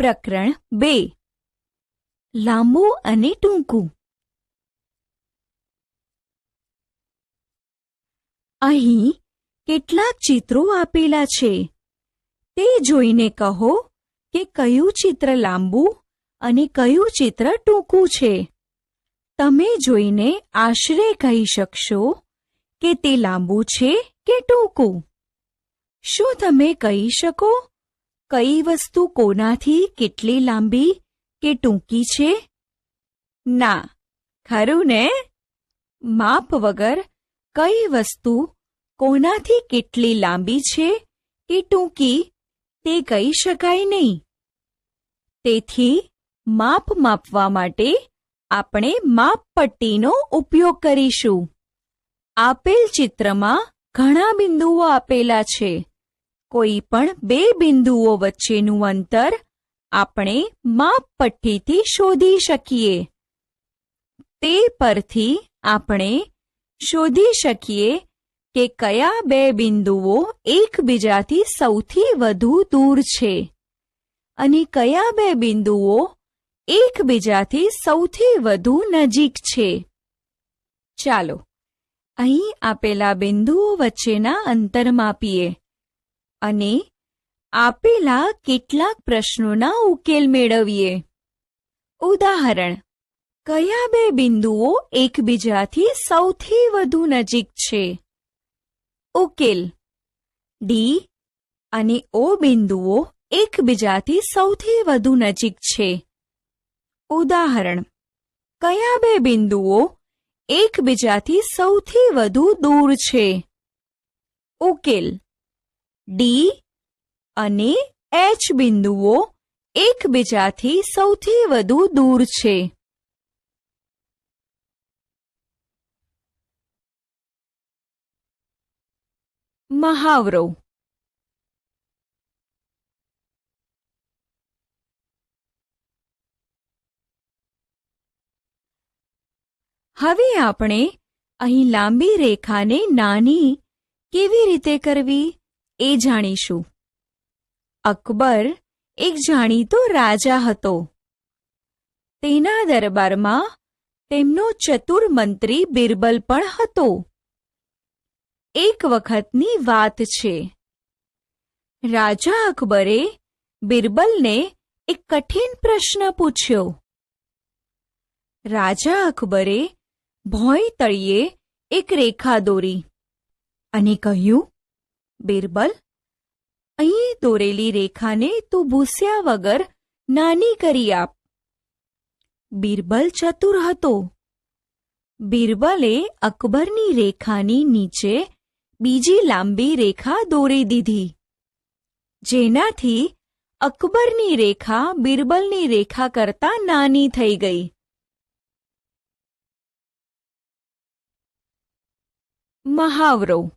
પ્રકરણ બે. લાંબુ અને ટૂંકું. અહીં કેટલાક ચિત્રો આપેલા છે. તે જોઈને કહો કે કયું ચિત્ર લાંબુ અને કયું ચિત્ર ટૂંકું છે. તમે જોઈને આશરે કહી શકશો કે તે લાંબુ છે કે ટૂંકું. શું તમે કહી શકો? કઈ વસ્તુ કોનાથી કેટલી લાંબી કે ટૂંકી છે? ના, ખરું ને? માપ વગર કઈ વસ્તુ કોનાથી કેટલી લાંબી છે કે ટૂંકી તે કહી શકાય નહીં. તેથી, માપ માપવા માટે આપણે માપપટ્ટીનો ઉપયોગ કરીશું. આપેલ ચિત્રમાં ઘણા બિંદુઓ આપેલા છે. કોઈ પણ બે બિંદુઓ વચ્ચેનું અંતર આપણે માપપટ્ટીથી શોધી શકીએ. તે પરથી આપણે શોધી શકીએ કે કયા બે બિંદુઓ એકબીજાથી સૌથી વધુ દૂર છે અને કયા બે બિંદુઓ એકબીજાથી સૌથી વધુ નજીક છે. ચાલો, અહીં આપેલા બિંદુઓ વચ્ચેના અંતર માપીએ. અને આપેલા કેટલાક પ્રશ્નોના ઉકેલ મેળવીએ. ઉદાહરણ, કયા બે બિંદુઓ એકબીજાથી સૌથી વધુ નજીક છે? ઉકેલ ડી અને ઓ બિંદુઓ એકબીજાથી સૌથી વધુ નજીક છે. ઉદાહરણ, કયા બે બિંદુઓ એકબીજાથી સૌથી વધુ દૂર છે? ઉકેલ ડી અને એચ બિંદુઓ એકબીજાથી સૌથી વધુ દૂર છે. મહાવરો. હવે આપણે અહીં લાંબી રેખાને નાની કેવી રીતે કરવી? એ જાણીશું. અકબર એક જાણીતો રાજા હતો. તેના દરબારમાં તેમનો ચતુર મંત્રી બિરબલ પણ હતો. એક વખતની વાત છે. રાજા અકબરે બિરબલને એક કઠિન પ્રશ્ન પૂછ્યો. રાજા અકબરે ભોંય તળિયે એક રેખા દોરી અને કહ્યું બિરબલ, અહીં દોરેલી રેખાને તું ભૂસ્યા વગર નાની કરી આપ. બિરબલ ચતુર હતો. બિરબલે અકબરની રેખાની નીચે બીજી લાંબી રેખા દોરી દીધી. જેનાથી અકબરની રેખા બિરબલની રેખા કરતાં નાની થઈ ગઈ. મહાવરો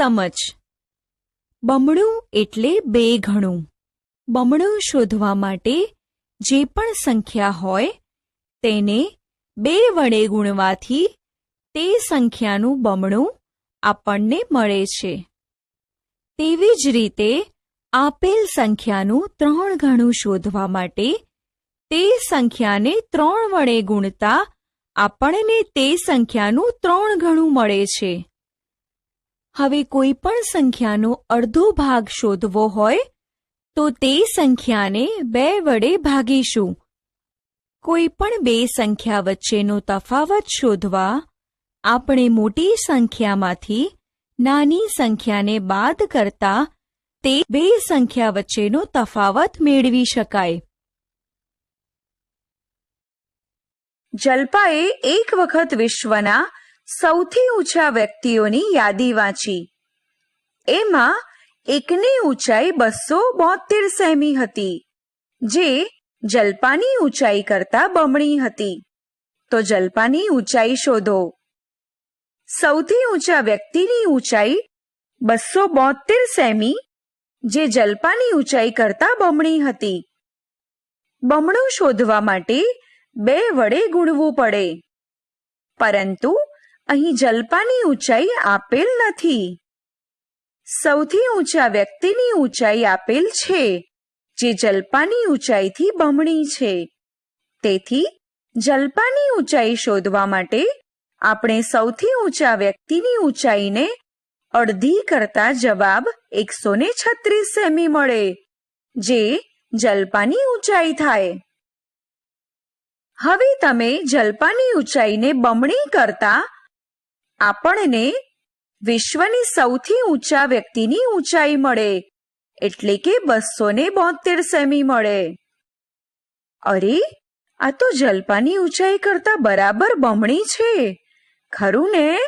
સમજ. બમણું એટલે બે ઘણું બમણું શોધવા માટે જે પણ સંખ્યા હોય, તેને બે વડે ગુણવાથી તે સંખ્યાનું બમણું આપણને મળે છે. તેવી જ રીતે આપેલ સંખ્યાનું ત્રણ ઘણું શોધવા માટે તે સંખ્યાને ત્રણ વડે ગુણતા આપણને તે સંખ્યાનું ત્રણ ઘણું મળે છે. હવે કોઈ પણ સંખ્યાનો અડધો ભાગ શોધવો હોય, તો તે સંખ્યાને બે વડે ભાગીશું. કોઈ પણ બે સંખ્યા વચ્ચેનો તફાવત શોધવા, આપણે મોટી સંખ્યામાંથી નાની સંખ્યાને બાદ કરતા તે બે સંખ્યા વચ્ચેનો તફાવત મેળવી શકાય. જલ્પાએ એક વખત વિશ્વના સૌથી ઊંચા વ્યક્તિઓની યાદી વાંચી. એમાં એકની ઊંચાઈ બસો બોતેર સેમી હતી, જે જલ્પાની ઊંચાઈ કરતા બમણી હતી. તો જલ્પાની ઊંચાઈ શોધો. સૌથી ઊંચા વ્યક્તિની ઊંચાઈ બસો બોતેર સેમી, જે જલ્પાની ઊંચાઈ કરતા બમણી હતી. બમણું શોધવા માટે બે વડે ગુણવું પડે. પરંતુ અહીં જલપાની ઊંચાઈ આપેલ નથી. સૌથી ઊંચા વ્યક્તિની ઊંચાઈ આપેલ છે, જે જલપાની ઊંચાઈથી બમણી છે. તેથી, જલપાની ઊંચાઈ શોધવા માટે આપણે સૌથી ઊંચા વ્યક્તિની ઊંચાઈને અડધી કરતા જવાબ એકસો ને છત્રીસ સેમી મળે, જે જલપાની ઊંચાઈ થાય. હવે તમે જલપાની ઊંચાઈને બમણી કરતા આપણને વિશ્વની સૌથી ઊંચા વ્યક્તિની ઊંચાઈ મળે, એટલે કે બસો ને બોતેર સેમી મળે. અરે, આ તો જલપાની ઊંચાઈ કરતા બરાબર બમણી છે. ખરું ને?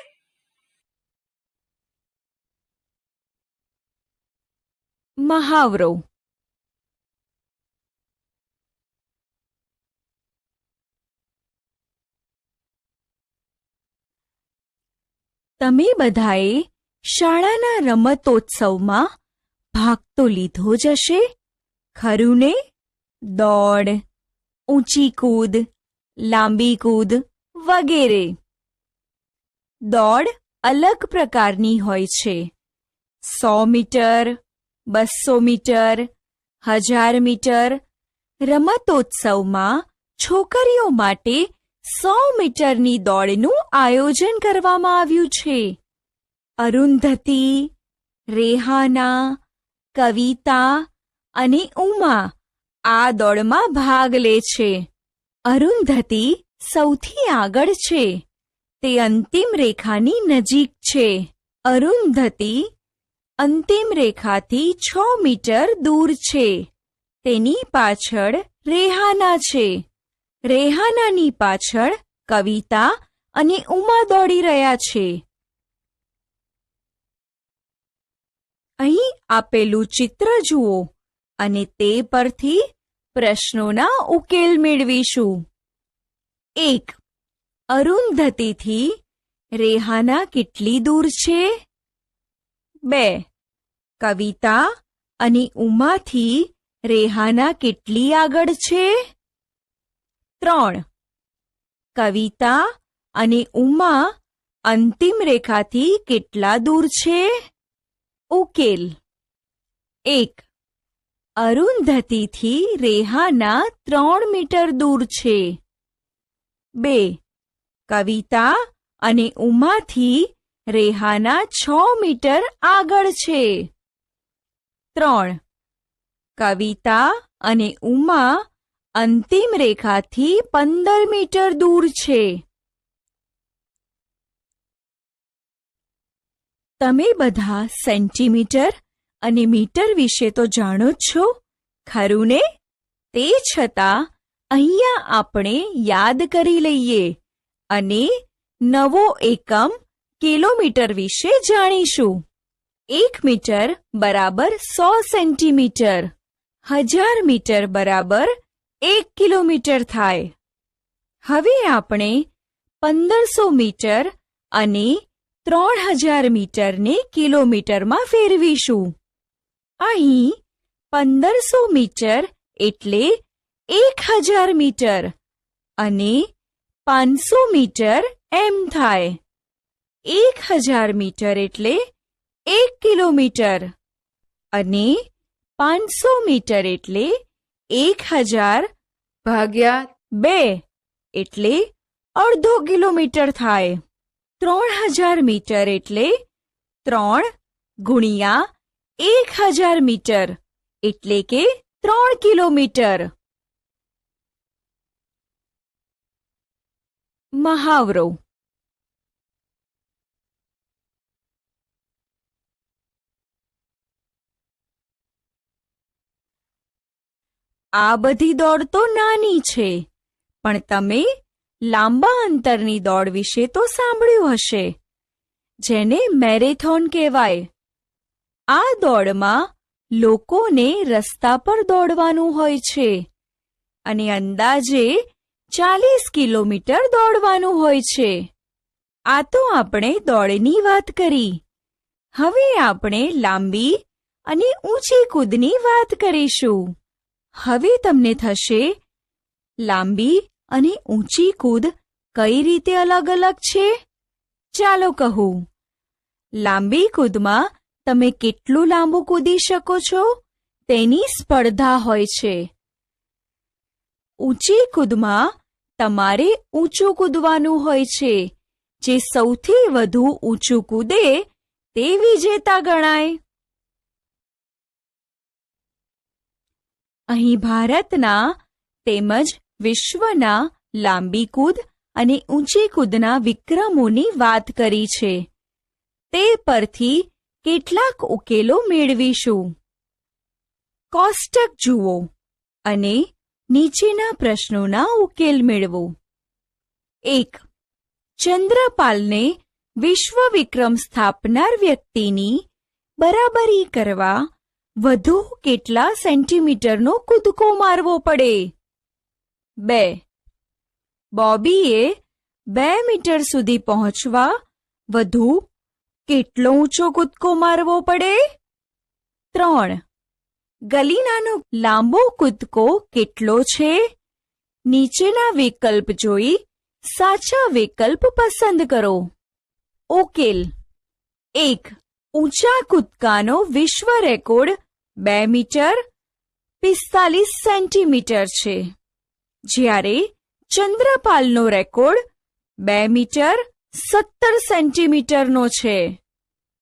મહાવરો તમે બધાએ શાળાના રમતોત્સવમાં ભાગ તો લીધો જ હશે. ખરું ને દોડ, ઊંચી કૂદ, લાંબી કૂદ વગેરે. દોડ અલગ પ્રકારની હોય છે. સો મીટર, બસો મીટર, હજાર મીટર રમતોત્સવમાં છોકરીઓ માટે સો મીટરની દોડનું આયોજન કરવામાં આવ્યું છે. અરુંધતી, રેહાના, કવિતા અને ઉમા આ દોડમાં ભાગ લે છે. અરુંધતી સૌથી આગળ છે. તે અંતિમ રેખાની નજીક છે. અરુંધતી અંતિમ રેખાથી છ મીટર દૂર છે. તેની પાછળ રેહાના છે. રેહાનાની પાછળ કવિતા અને ઉમા દોડી રહ્યા છે. અહીં આપેલું ચિત્ર જુઓ અને તે પરથી પ્રશ્નોના ઉકેલ મેળવીશું. એક, અરુંધતીથી રેહાના કેટલી દૂર છે? બે, કવિતા અને ઉમાથી રેહાના કેટલી આગળ છે? ત્રણ. કવિતા અને ઉમા અંતિમ રેખાથી કેટલા દૂર છે? ઉકેલ. એક. અરુંધતીથી રેહાના ત્રણ મીટર દૂર છે. બે. કવિતા અને ઉમાથી રેહાના છ મીટર આગળ છે. ત્રણ. કવિતા અને ઉમા અંતિમ રેખાથી પંદર મીટર દૂર છે. તમે બધા સેન્ટીમીટર અને મીટર વિશે તો જાણો જ છો, ખરું ને? તે છતાં અહીંયા આપણે યાદ કરી લઈએ અને નવો એકમ કિલોમીટર વિશે જાણીશું. એક મીટર બરાબર સો સેન્ટીમીટર, હજાર મીટર બરાબર એક કિલોમીટર થાય. હવે આપણે પંદરસો મીટર અને ત્રણ હજાર મીટરને કિલોમીટરમાં ફેરવીશું. અહીં પંદરસો મીટર એટલે એક હજાર મીટર અને પાંચસો મીટર એમ થાય. એક હજાર મીટર એટલે એક કિલોમીટર અને પાંચસો મીટર એટલે એક હજાર ભાગ્યા બે એટલે અડધો કિલોમીટર થાય ત્રણ હજાર મીટર એટલે ત્રણ ગુણ્યા એક હજાર મીટર એટલે કે ત્રણ કિલોમીટર મહાવરો આ બધી દોડ તો નાની છે, પણ તમે લાંબા અંતરની દોડ વિશે તો સાંભળ્યું હશે, જેને મેરેથોન કહેવાય. આ દોડમાં લોકોને રસ્તા પર દોડવાનું હોય છે, અને અંદાજે ચાલીસ કિલોમીટર દોડવાનું હોય છે. આ તો આપણે દોડની વાત કરી. હવે આપણે લાંબી અને ઊંચી કૂદની વાત કરીશું. હવે તમને થશે લાંબી અને ઊંચી કૂદ કઈ રીતે અલગ અલગ છે? ચાલો કહું. લાંબી કૂદમાં તમે કેટલું લાંબુ કૂદી શકો છો? તેની સ્પર્ધા હોય છે. ઊંચી કૂદમાં તમારે ઊંચું કૂદવાનું હોય છે. જે સૌથી વધુ ઊંચું કૂદે તે વિજેતા ગણાય. અહીં ભારતના તેમજ વિશ્વના લાંબી કૂદ અને ઊંચી કૂદના વિક્રમોની વાત કરી છે. તે પરથી કેટલાક ઉકેલો મેળવીશું. કોષ્ટક જુઓ અને નીચેના પ્રશ્નોના ઉકેલ મેળવો. એક, ચંદ્રપાલને વિશ્વ વિક્રમ સ્થાપનાર વ્યક્તિની બરાબરી કરવા વધુ કેટલા સેન્ટીમીટરનો કૂદકો મારવો પડે? બે. બોબીએ બે મીટર સુધી પહોંચવા વધુ કેટલો ઊંચો કૂદકો મારવો પડે? ત્રણ. ગલીનાનો લાંબો કૂદકો કેટલો છે? નીચેના વિકલ્પ જોઈ સાચા વિકલ્પ પસંદ કરો. ઉકેલ. એક. ઊંચા કૂદકાનો વિશ્વ રેકોર્ડ બે મીટર પિસ્તાલીસ સેન્ટીમીટર છે. જ્યારે ચંદ્રપાલનો રેકોર્ડ બે મીટર સત્તર સેન્ટીમીટરનો છે.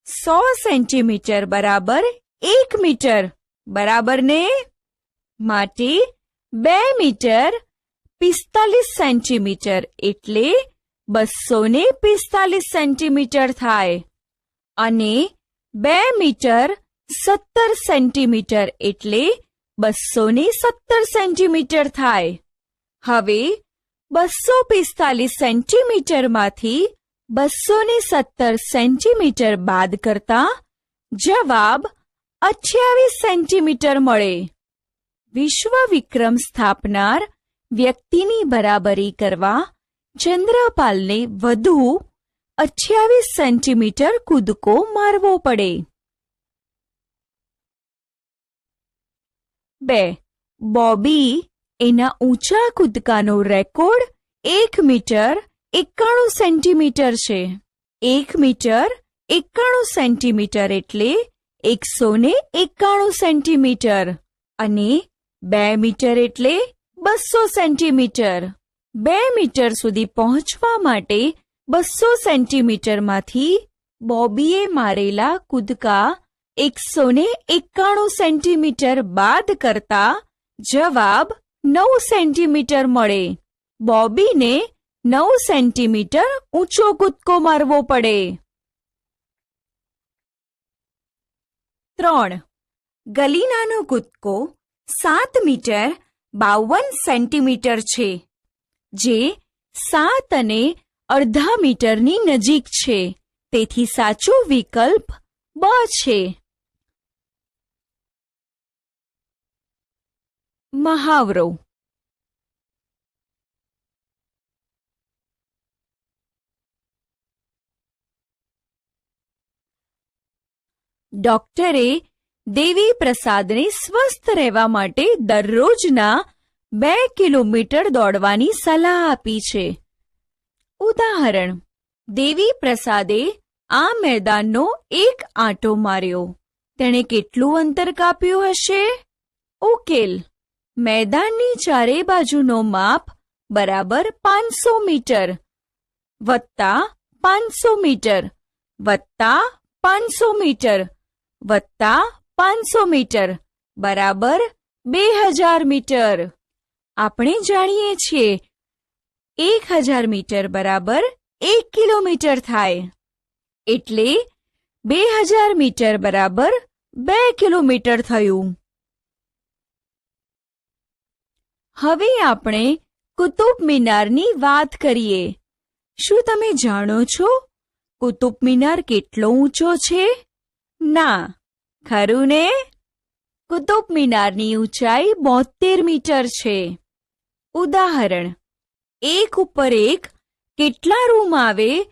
સો સેન્ટીમીટર બરાબર એક મીટર બરાબર ને માટે બે મીટર પિસ્તાલીસ સેન્ટીમીટર એટલે બસો ને પિસ્તાલીસ સેન્ટીમીટર થાય. અને બે મીટર સત્તર સેન્ટીમીટર એટલે બસો ને સત્તર સેન્ટીમીટર થાય. હવે બસો પિસ્તાલીસ સેન્ટીમીટરમાંથી બસો ને સત્તર સેન્ટીમીટર બાદ કરતા જવાબ અઠ્યાવીસ સેન્ટીમીટર મળે. વિશ્વ વિક્રમ સ્થાપનાર વ્યક્તિની બરાબરી કરવા ચંદ્રપાલને વધુ અઠ્યાવીસ સેન્ટીમીટર કૂદકો મારવો પડે. બે. બોબી એના ઊંચા કૂદકાનો રેકોર્ડ એક મીટર એકાણું સેન્ટીમીટર છે. એક મીટર એકાણું સેન્ટીમીટર એટલે એકસો ને એકાણું સેન્ટીમીટર અને બે મીટર એટલે બસો સેન્ટીમીટર. બે મીટર સુધી પહોંચવા માટે બસો સેન્ટીમીટરમાંથી બોબીએ મારેલા કૂદકા એકસો ને એકાણું સેન્ટીમીટર બાદ કરતા જવાબ નવ સેન્ટીમીટર મળે. બોબીને નવ સેન્ટીમીટર ઊંચો કૂદકો મારવો પડે. ત્રણ. ગલીનાનો કૂદકો સાત મીટર બાવન સેન્ટીમીટર છે, જે સાત અને અડધા મીટરની નજીક છે. તેથી સાચો વિકલ્પ બ છે. મહાવરો. ડોક્ટરે દેવી પ્રસાદને સ્વસ્થ રહેવા માટે દરરોજના બે કિલોમીટર દોડવાની સલાહ આપી છે. ઉદાહરણ. દેવી પ્રસાદે આ મેદાનનો એક આંટો માર્યો. તેણે કેટલું અંતર કાપ્યું હશે? ઉકેલ. મેદાનની ચારે બાજુનો માપ બરાબર પાંચસો મીટર વત્તા પાંચસો મીટર વત્તા પાંચસો મીટર વત્તા પાંચસો મીટર બરાબર બે હજાર મીટર. આપણે જાણીએ છીએ એક હજાર મીટર બરાબર એક કિલોમીટર થાય. એટલે બે હજાર મીટર બરાબર બે કિલોમીટર થયું. હવે આપણે કુતુબ મિનારની વાત કરીએ. શું તમે જાણો છો કુતુબ મિનાર કેટલો ઊંચો છે? ના. ખરું ને? કુતુબ મિનારની ઊંચાઈ બોતેર મીટર છે. ઉદાહરણ એક ઉપર એક કેટલા રૂમ આવે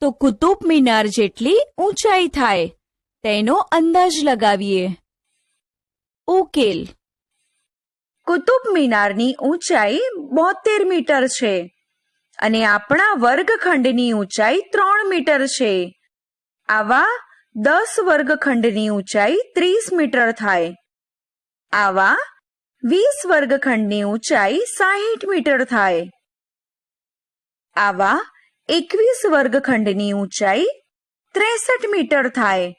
તો કુતુબ મિનાર જેટલી ઊંચાઈ થાય. તેનો અંદાજ લગાવીએ. ઉકેલ. કુતુબ મિનારની ઊંચાઈ બોતેર મીટર છે અને આપણા વર્ગખંડની ઊંચાઈ ત્રણ મીટર છે. આવા દસ વર્ગખંડની ઊંચાઈ ત્રીસ મીટર થાય. આવા વીસ વર્ગખંડની ઊંચાઈ સાહીઠ મીટર થાય. આવા એકવીસ વર્ગખંડની ઊંચાઈ ત્રેસઠ મીટર થાય.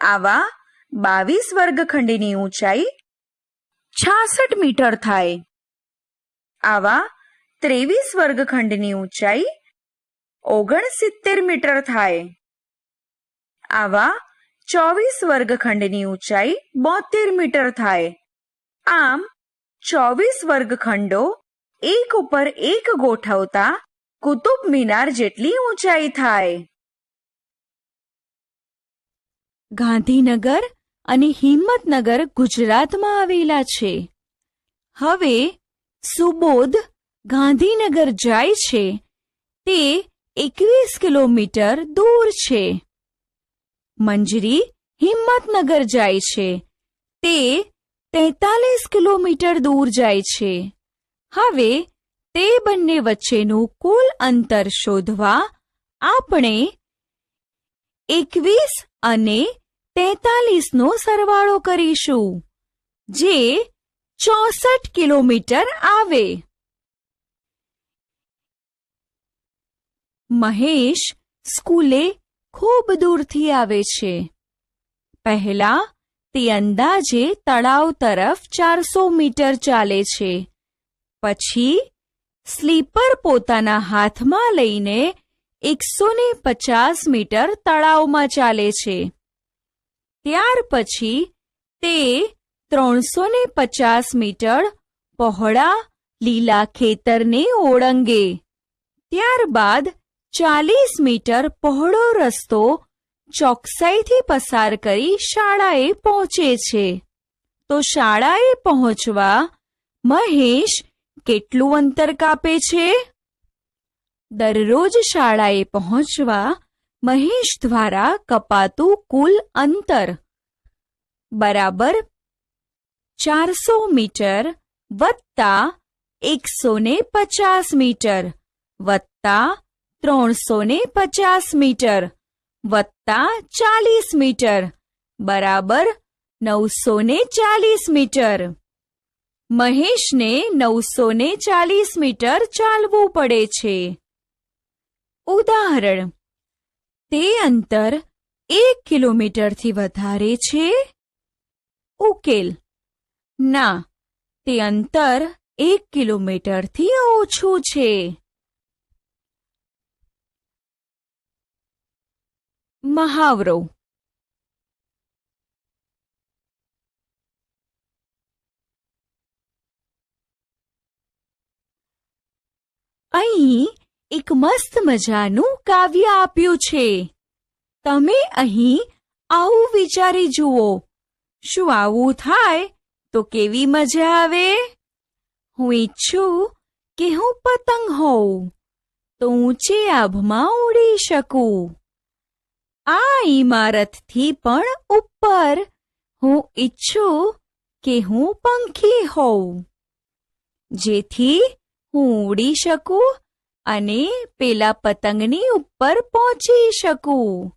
આવા બાવીસ વર્ગખંડની ઊંચાઈ છાસઠ મીટર થાય. આવા ત્રેવીસ વર્ગખંડની ઊંચાઈ ઓગણસિત્તેર મીટર થાય. આવા ચોવીસ વર્ગખંડની ઊંચાઈ બોતેર મીટર થાય. આમ ચોવીસ વર્ગખંડો એક ઉપર એક ગોઠવતા કુતુબ મિનાર જેટલી ઊંચાઈ થાય. ગાંધીનગર અને હિંમતનગર ગુજરાતમાં આવેલા છે. હવે સુબોધ ગાંધીનગર જાય છે. તે એકવીસ કિલોમીટર દૂર છે. મંજરી હિંમતનગર જાય છે. તે તેતાલીસ કિલોમીટર દૂર જાય છે. હવે તે બંને વચ્ચેનું કુલ અંતર શોધવા આપણે એકવીસ અને તેતાલીસનો સરવાળો કરીશું, જે ચોસઠ કિલોમીટર આવે. મહેશ સ્કૂલે ખૂબ દૂરથી આવે છે. પહેલા તે અંદાજે તળાવ તરફ ચારસો મીટર ચાલે છે. પછી સ્લીપર પોતાના હાથમાં લઈને એકસો ને પચાસ મીટર તળાવમાં ચાલે છે. ત્યાર પછી તે ત્રણસો ને પચાસ મીટર પહોળા લીલા ખેતરને ઓળંગે. ત્યારબાદ ચાલીસ મીટર પહોળો રસ્તો ચોકસાઈથી પસાર કરી શાળાએ પહોંચે છે. તો શાળાએ પહોંચવા મહેશ કેટલું અંતર કાપે છે? દરરોજ શાળાએ પહોંચવા મહેશ દ્વારા કપાતું કુલ અંતર બરાબર ચારસો મીટર વત્તા એકસો ને પચાસ મીટર વત્તા ત્રણસો ને પચાસ મીટર વત્તા ચાલીસ મીટર બરાબર નવસો ને ચાલીસ મીટર. મહેશને નવસો ને ચાલીસ મીટર ચાલવું પડે છે. ઉદાહરણ, તે અંતર એક કિલોમીટરથી વધારે છે? ઉકેલ, ના, તે અંતર એક કિલોમીટરથી ઓછું છે. મહાવરો અહીં એક મસ્ત મજાનું કાવ્ય આપ્યું છે. તમે અહીં આવું વિચારી જુઓ. શું આવું થાય તો કેવી મજા આવે? હું ઈચ્છું કે હું પતંગ હોઉં તો ઊંચે આભમાં ઉડી શકું. આ ઇમારતથી પણ ઉપર હું ઈચ્છું કે હું પંખી હોઉં. જેથી હું ઉડી શકું અને પેલા પતંગની ઉપર પહોંચી શકું.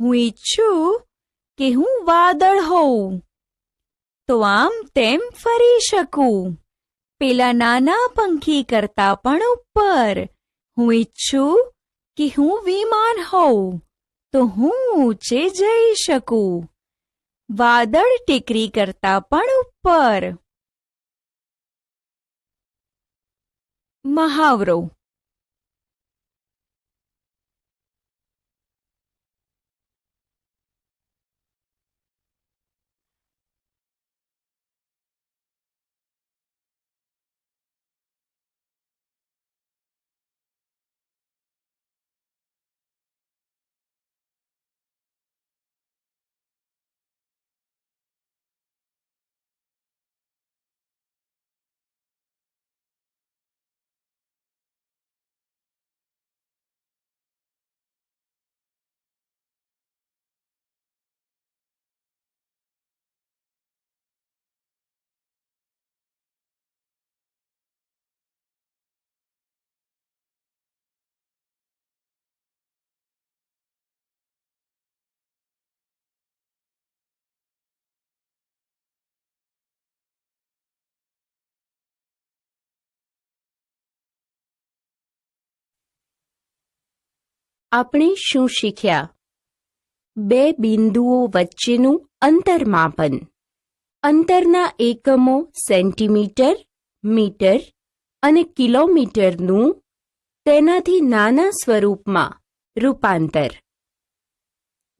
હું ઈચ્છું કે હું વાદળ હોઉં. તો આમ તેમ ફરી શકું. પેલા નાના પંખી કરતા પણ ઉપર. હું ઈચ્છું કે હું વિમાન હોઉં. તો હું ઊંચે જઈ શકું. વાદળ ટેકરી કરતા પણ ઉપર. મહાવરો આપણે શું શીખ્યા? બે બિંદુઓ વચ્ચેનું અંતરમાપન. અંતરના એકમો સેન્ટીમીટર, મીટર અને કિલોમીટરનું તેનાથી નાના સ્વરૂપમાં રૂપાંતર.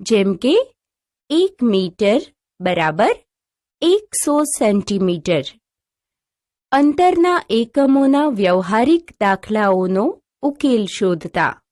જેમ કે, એક મીટર બરાબર એકસો સેન્ટીમીટર. અંતરના એકમોના વ્યવહારિક દાખલાઓનો ઉકેલ શોધતા.